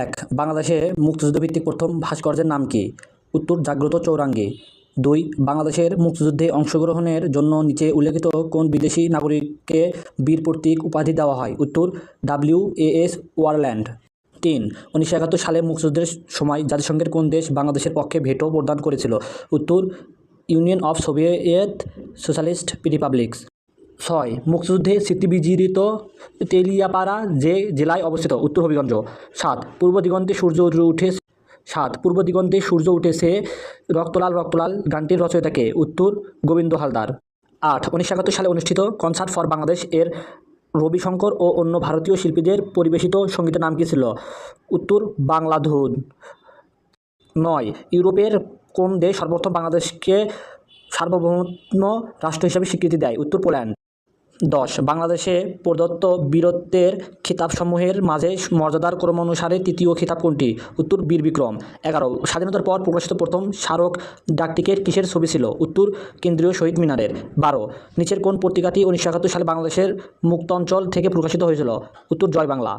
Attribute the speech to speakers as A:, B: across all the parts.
A: এক বাংলাদেশে মুক্তিযুদ্ধভিত্তিক প্রথম ভাস্কর্যের নাম কী? উত্তর জাগ্রত চৌরাঙ্গী। দুই বাংলাদেশের মুক্তিযুদ্ধে অংশগ্রহণের জন্য নিচে উল্লেখিত কোন বিদেশি নাগরিককে বীর প্রতীক উপাধি দেওয়া হয়? উত্তর, ডাব্লিউ এস ওয়ারল্যান্ড। তিন উনিশশো একাত্তর সালে মুক্তিযুদ্ধের সময় জাতিসংঘের কোন দেশ বাংলাদেশের পক্ষে ভেটো প্রদান করেছিল? উত্তর, union of Soviet socialist republics. ছয়, মুক্তিযুদ্ধে স্মৃতিবিজড়িত তেলিয়াপাড়া যে জেলায় অবস্থিত, উত্তর হবিগঞ্জ। সাত, পূর্ব দিগন্তে সূর্য উঠে সাত, পূর্ব দিগন্তে সূর্য উঠেছে রক্তলাল রক্তলাল গানটির রচয়িতাকে, উত্তর গোবিন্দ হালদার। আট, উনিশশো একাত্তর সালে অনুষ্ঠিত কনসার্ট ফর বাংলাদেশ এর রবিশঙ্কর ও অন্য ভারতীয় শিল্পীদের পরিবেশিত সঙ্গীতের নাম কী ছিল? উত্তর বাংলাধুন নয়, ইউরোপের কোন দেশ সর্বপ্রথম বাংলাদেশকে সার্বভৌম রাষ্ট্র হিসেবে স্বীকৃতি দেয়? উত্তর পোল্যান্ড। দশ। বাংলাদেশে প্রদত্ত বীরত্বের খিতাবসমূহের মাঝে মর্যাদার ক্রম অনুসারে তৃতীয় খিতাব কোনটি? উত্তর, বীর বিক্রম। এগারো। স্বাধীনতার পর প্রকাশিত প্রথম স্মারক ডাকটিকের কিসের ছবি ছিল? উত্তর, কেন্দ্রীয় শহীদ মিনারের। বারো। নিচের কোন পত্রিকাটি উনিশশো একাত্তর সালে বাংলাদেশের মুক্ত অঞ্চল থেকে প্রকাশিত হয়েছিল? উত্তর, জয় বাংলা।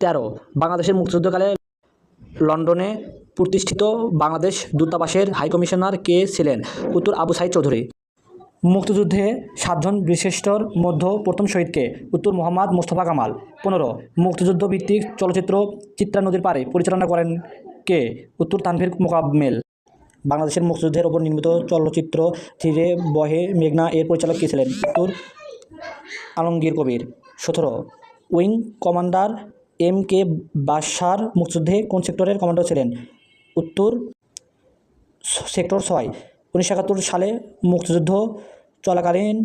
A: তেরো। বাংলাদেশের মুক্তিযুদ্ধকালে লন্ডনে প্রতিষ্ঠিত বাংলাদেশ দূতাবাসের হাইকমিশনার কে ছিলেন? উত্তর, আবু সাইদ চৌধুরী। মুক্তিযুদ্ধে সাতজন বিশিষ্টর মধ্য প্রথম শহীদকে উত্তর মোহাম্মদ মোস্তফা কামাল। পনেরো মুক্তিযুদ্ধ ভিত্তিক চলচ্চিত্র চিত্রা নদীর পাড়ে পরিচালনা করেন কে? উত্তর তানভীর মোকাম্মেল। বাংলাদেশের মুক্তিযুদ্ধের ওপর নির্মিত চলচ্চিত্র ধীরে বহে মেঘনা এর পরিচালক কে ছিলেন? উত্তর আলমগীর কবির। সতেরো, উইং কমান্ডার এম কে বাসার মুক্তিযুদ্ধে কোন সেক্টরের কমান্ডার ছিলেন? উত্তর সেক্টর ছয় উনিশশো একাত্তর সালে মুক্তিযুদ্ধ চলাকালীন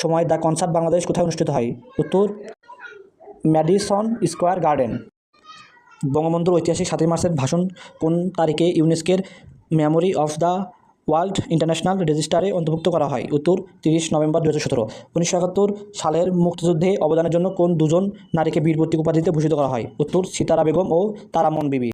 A: সময় দ্য কনসার্ট বাংলাদেশ কোথায় অনুষ্ঠিত হয়? উত্তর ম্যাডিসন স্কোয়ার গার্ডেন। বঙ্গবন্ধুর ঐতিহাসিক সাতই মার্চের ভাষণ কোন তারিখে ইউনেস্কের memory of the world international রেজিস্টারে অন্তর্ভুক্ত করা হয়? উত্তর তিরিশ নভেম্বর দু হাজার সতেরো। উনিশশো সালের মুক্তিযুদ্ধে অবদানের জন্য কোন দুজন নারীকে বীর প্রতীক উপাধিতে ভূষিত করা হয়? উত্তর সীতারা বেগম ও তারামন বিবি।